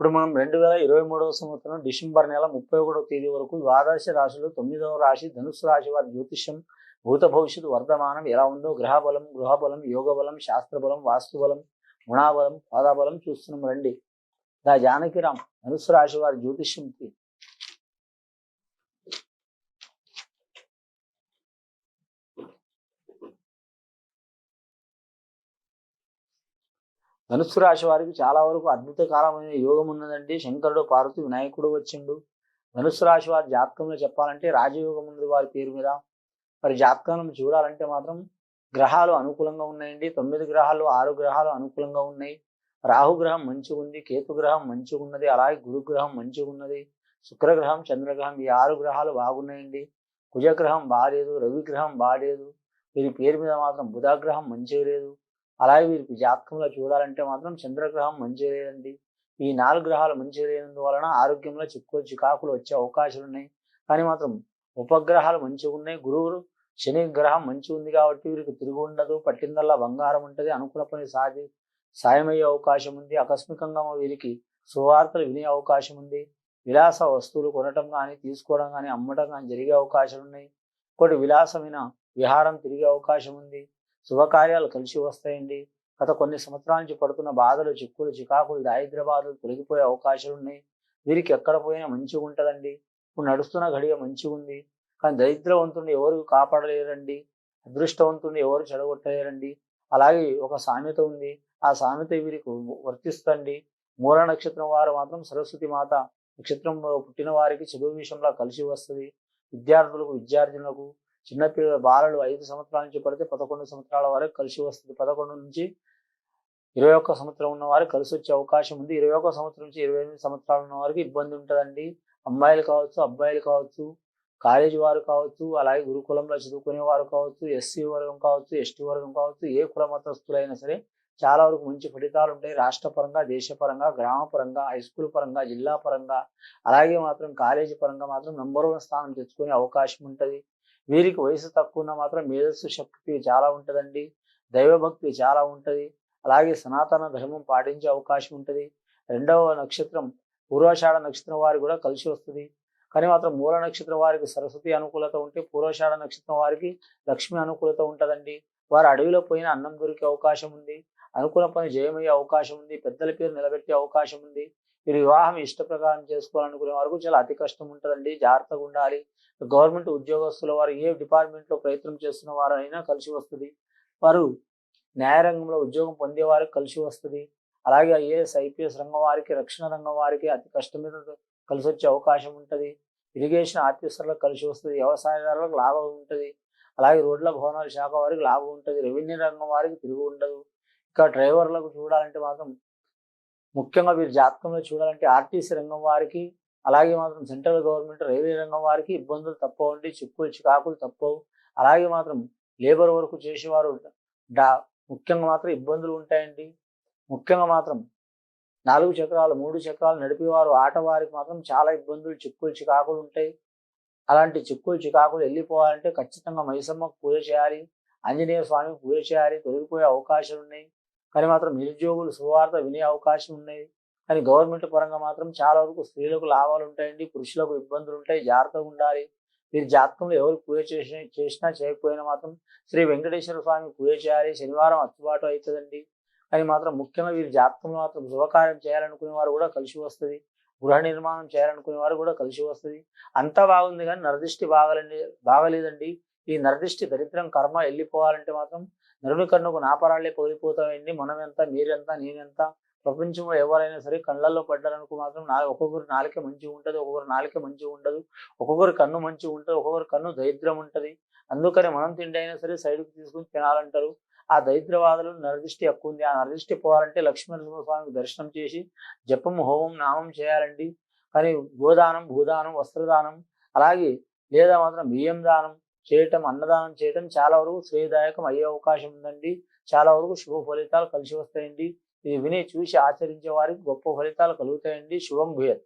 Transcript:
ఇప్పుడు మనం రెండు వేల ఇరవై మూడవ సంవత్సరం డిసెంబర్ నెల ముప్పై ఒకటో తేదీ వరకు ద్వాదశ రాశులు తొమ్మిదవ రాశి ధనుసు రాశి వారి జ్యోతిష్యం భూత భవిష్యత్తు వర్ధమానం ఎలా ఉందో గ్రహబలం గృహబలం యోగబలం శాస్త్రబలం వాస్తుబలం గుణాబలం పాదాబలం చూస్తున్నాం రండి. దా జానకిరామ్ ధనుసు రాశి వారి జ్యోతిష్యంకి ధనుసు రాశి వారికి చాలా వరకు అద్భుతకరమైన యోగం ఉన్నదండి. శంకరుడు పార్వతి వినాయకుడు వచ్చిండు. ధనుసు రాశి వారి జాతకంలో చెప్పాలంటే రాజయోగం ఉన్నది వారి పేరు మీద. మరి జాతకాలను చూడాలంటే మాత్రం గ్రహాలు అనుకూలంగా ఉన్నాయండి. తొమ్మిది గ్రహాలు ఆరు గ్రహాలు అనుకూలంగా ఉన్నాయి. రాహుగ్రహం మంచిగా ఉంది కేతుగ్రహం మంచిగా ఉన్నది అలాగే గురుగ్రహం మంచిగా ఉన్నది శుక్రగ్రహం చంద్రగ్రహం ఈ ఆరు గ్రహాలు బాగున్నాయండి. కుజగ్రహం బాగాలేదు రవిగ్రహం బాగాలేదు వీరి పేరు మీద మాత్రం బుధగ్రహం మంచిగా లేదు. అలాగే వీరికి జాతకంలో చూడాలంటే మాత్రం చంద్రగ్రహం మంచిగా లేదండి ఈ నాలుగు గ్రహాలు మంచిగా లేనందువలన ఆరోగ్యంలో చిక్కు చికాకులు వచ్చే అవకాశాలు ఉన్నాయి. కానీ మాత్రం ఉపగ్రహాలు మంచిగా ఉన్నాయి. గురువులు శని గ్రహం మంచిగా ఉంది కాబట్టి వీరికి తిరిగి ఉండదు. పట్టిందల్లా బంగారం ఉంటుంది. అనుకున్న పని సాధి సాయమయ్యే అవకాశం ఉంది. ఆకస్మికంగా వీరికి సువార్తలు వినే అవకాశం ఉంది. విలాస వస్తువులు కొనటం కానీ తీసుకోవడం కానీ అమ్మటం కానీ జరిగే అవకాశాలు ఉన్నాయి. ఒకటి విలాసమైన విహారం తిరిగే అవకాశం ఉంది. శుభకార్యాలు కలిసి వస్తాయండి. గత కొన్ని సంవత్సరాల నుంచి పడుతున్న బాధలు చిక్కులు చికాకులు దారిద్ర్య బాధలు తొలగిపోయే అవకాశాలు ఉన్నాయి. వీరికి ఎక్కడ పోయినా మంచిగా ఉంటుందండి. ఇప్పుడు నడుస్తున్న గడియ మంచిగా ఉంది. కానీ దరిద్రవంతుడిని ఎవరు కాపాడలేరండి. అదృష్టవంతుడిని ఎవరు చెడగొట్టలేరండి. అలాగే ఒక సామెత ఉంది. ఆ సామెత వీరికి వర్తిస్తండి మూల నక్షత్రం వారు మాత్రం సరస్వతి మాత నక్షత్రంలో పుట్టిన వారికి చదువు విషయంలో కలిసి వస్తుంది. విద్యార్థులకు విద్యార్థులకు చిన్నపిల్లల బాలలు ఐదు సంవత్సరాల నుంచి పడితే పదకొండు సంవత్సరాల వరకు కలిసి వస్తుంది. పదకొండు నుంచి ఇరవై ఒక్క సంవత్సరం ఉన్న వారికి కలిసి వచ్చే అవకాశం ఉంది. ఇరవై ఒక్క సంవత్సరం నుంచి ఇరవై ఎనిమిది సంవత్సరాలు ఉన్న వారికి ఇబ్బంది ఉంటుందండి. అమ్మాయిలు కావచ్చు అబ్బాయిలు కావచ్చు కాలేజీ వారు కావచ్చు అలాగే గురుకులంలో చదువుకునే వారు కావచ్చు ఎస్సీ వర్గం కావచ్చు ఎస్టీ వర్గం కావచ్చు ఏ కుల మతస్థులైనా సరే చాలా వరకు మంచి ఫలితాలు ఉంటాయి. రాష్ట్ర పరంగా దేశపరంగా గ్రామ పరంగా హై స్కూల్ పరంగా జిల్లా పరంగా అలాగే మాత్రం కాలేజీ పరంగా మాత్రం నంబర్ వన్ స్థానం తెచ్చుకునే అవకాశం ఉంటుంది. వీరికి వయసు తక్కువ ఉన్న మాత్రం మేధస్సు శక్తి చాలా ఉంటుందండి. దైవభక్తి చాలా ఉంటుంది. అలాగే సనాతన ధర్మం పాటించే అవకాశం ఉంటుంది. రెండవ నక్షత్రం పూర్వాషాఢ నక్షత్రం వారికి కూడా కలిసి వస్తుంది. కానీ మాత్రం మూల నక్షత్రం వారికి సరస్వతి అనుకూలత ఉంటే పూర్వాషాఢ నక్షత్రం వారికి లక్ష్మి అనుకూలత ఉంటుందండి. వారు అడవిలో పోయిన అన్నం దొరికే అవకాశం ఉంది. అనుకున్న పని జయమయ్యే అవకాశం ఉంది. పెద్దల పేరు నిలబెట్టే అవకాశం ఉంది. మీరు వివాహం ఇష్ట ప్రకారం చేసుకోవాలనుకునే వరకు చాలా అతి కష్టం ఉంటుందండి. జాగ్రత్తగా ఉండాలి. గవర్నమెంట్ ఉద్యోగస్తుల వారు ఏ డిపార్ట్మెంట్లో ప్రయత్నం చేస్తున్న వారైనా కలిసి వస్తుంది. వారు న్యాయరంగంలో ఉద్యోగం పొందే వారికి కలిసి వస్తుంది. అలాగే ఐఏఎస్ ఐపీఎస్ రంగం వారికి రక్షణ రంగం వారికి అతి కష్టం మీద కలిసి వచ్చే అవకాశం ఉంటుంది. ఇరిగేషన్ ఆఫీసర్లకు కలిసి వస్తుంది. వ్యవసాయదారులకు లాభం ఉంటుంది. అలాగే రోడ్ల భవనాల శాఖ వారికి లాభం ఉంటుంది. రెవెన్యూ రంగం వారికి తిరుగు ఉండదు ఇంకా డ్రైవర్లకు చూడాలంటే మాత్రం ముఖ్యంగా వీరి జాతకంలో చూడాలంటే ఆర్టీసీ రంగం వారికి అలాగే మాత్రం సెంట్రల్ గవర్నమెంట్ రైల్వే రంగం వారికి ఇబ్బందులు తప్పవండి చిక్కులు చికాకులు తప్పవు. అలాగే మాత్రం లేబర్ వర్క్ చేసేవారు డా ముఖ్యంగా మాత్రం ఇబ్బందులు ఉంటాయండి. ముఖ్యంగా మాత్రం నాలుగు చక్రాలు మూడు చక్రాలు నడిపేవారు ఆట వారికి మాత్రం చాలా ఇబ్బందులు చిక్కులు చికాకులు ఉంటాయి. అలాంటి చిక్కులు చికాకులు వెళ్ళిపోవాలంటే ఖచ్చితంగా మైసమ్మకు పూజ చేయాలి. ఆంజనేయ స్వామికి పూజ చేయాలి. తొలగిపోయే అవకాశాలు ఉన్నాయి కానీ మాత్రం నిరుద్యోగులు శుభవార్త వినే అవకాశం ఉన్నాయి కానీ గవర్నమెంట్ పరంగా మాత్రం చాలా వరకు స్త్రీలకు లాభాలు ఉంటాయండి పురుషులకు ఇబ్బందులు ఉంటాయి జాగ్రత్తగా ఉండాలి. వీరి జాతకంలో ఎవరు పూజ చేసిన చేసినా చేయకపోయినా మాత్రం శ్రీ వెంకటేశ్వర స్వామి పూజ చేయాలి. శనివారం అచ్చుబాటు అవుతుందండి. కానీ మాత్రం ముఖ్యంగా వీరి జాతకంలో మాత్రం శుభకార్యం చేయాలనుకునే వారు కూడా కలిసి వస్తుంది. గృహ నిర్మాణం చేయాలనుకునే వారు కూడా కలిసి వస్తుంది. అంతా బాగుంది కానీ నరదిష్టి బాగలండి బాగలేదండి. ఈ నరదిష్టి దరిద్రం కర్మ వెళ్ళిపోవాలంటే మాత్రం నరుని కన్నుకు నాపరాళ్ళే పగిలిపోతాయండి మనం ఎంత మీరెంత నేనెంత? ప్రపంచంలో ఎవరైనా సరే కళ్ళల్లో పడ్డారనుకో మాత్రం నా ఒక్కొక్కరు నాలుక మంచిగా ఉంటుంది ఒక్కొక్కరు నాలుక మంచిగా ఉండదు ఒక్కొక్కరు కన్ను మంచిగా ఉంటుంది ఒక్కొక్కరు కన్ను దరిద్రం ఉంటుంది. అందుకని మనం తిండి అయినా సరే సైడ్కి తీసుకుని తినాలంటారు. ఆ దరిద్రవాదులు నరదృష్టి ఎక్కువ ఉంది. ఆ నరదిష్టి పోవాలంటే లక్ష్మీనరసింహస్వామికి దర్శనం చేసి జపం హోమం నామం చేయాలండి. కానీ గోదానం భూదానం వస్త్రదానం అలాగే లేదా మాత్రం బియ్యం దానం చేయటం అన్నదానం చేయటం చాలా వరకు శ్రేయదాయకం అయ్యే అవకాశం ఉందండి. చాలా వరకు శుభ ఫలితాలు కలిసి వస్తాయండి. ఇది విని చూసి ఆచరించే వారికి గొప్ప ఫలితాలు కలుగుతాయండి. శుభం భూయత్.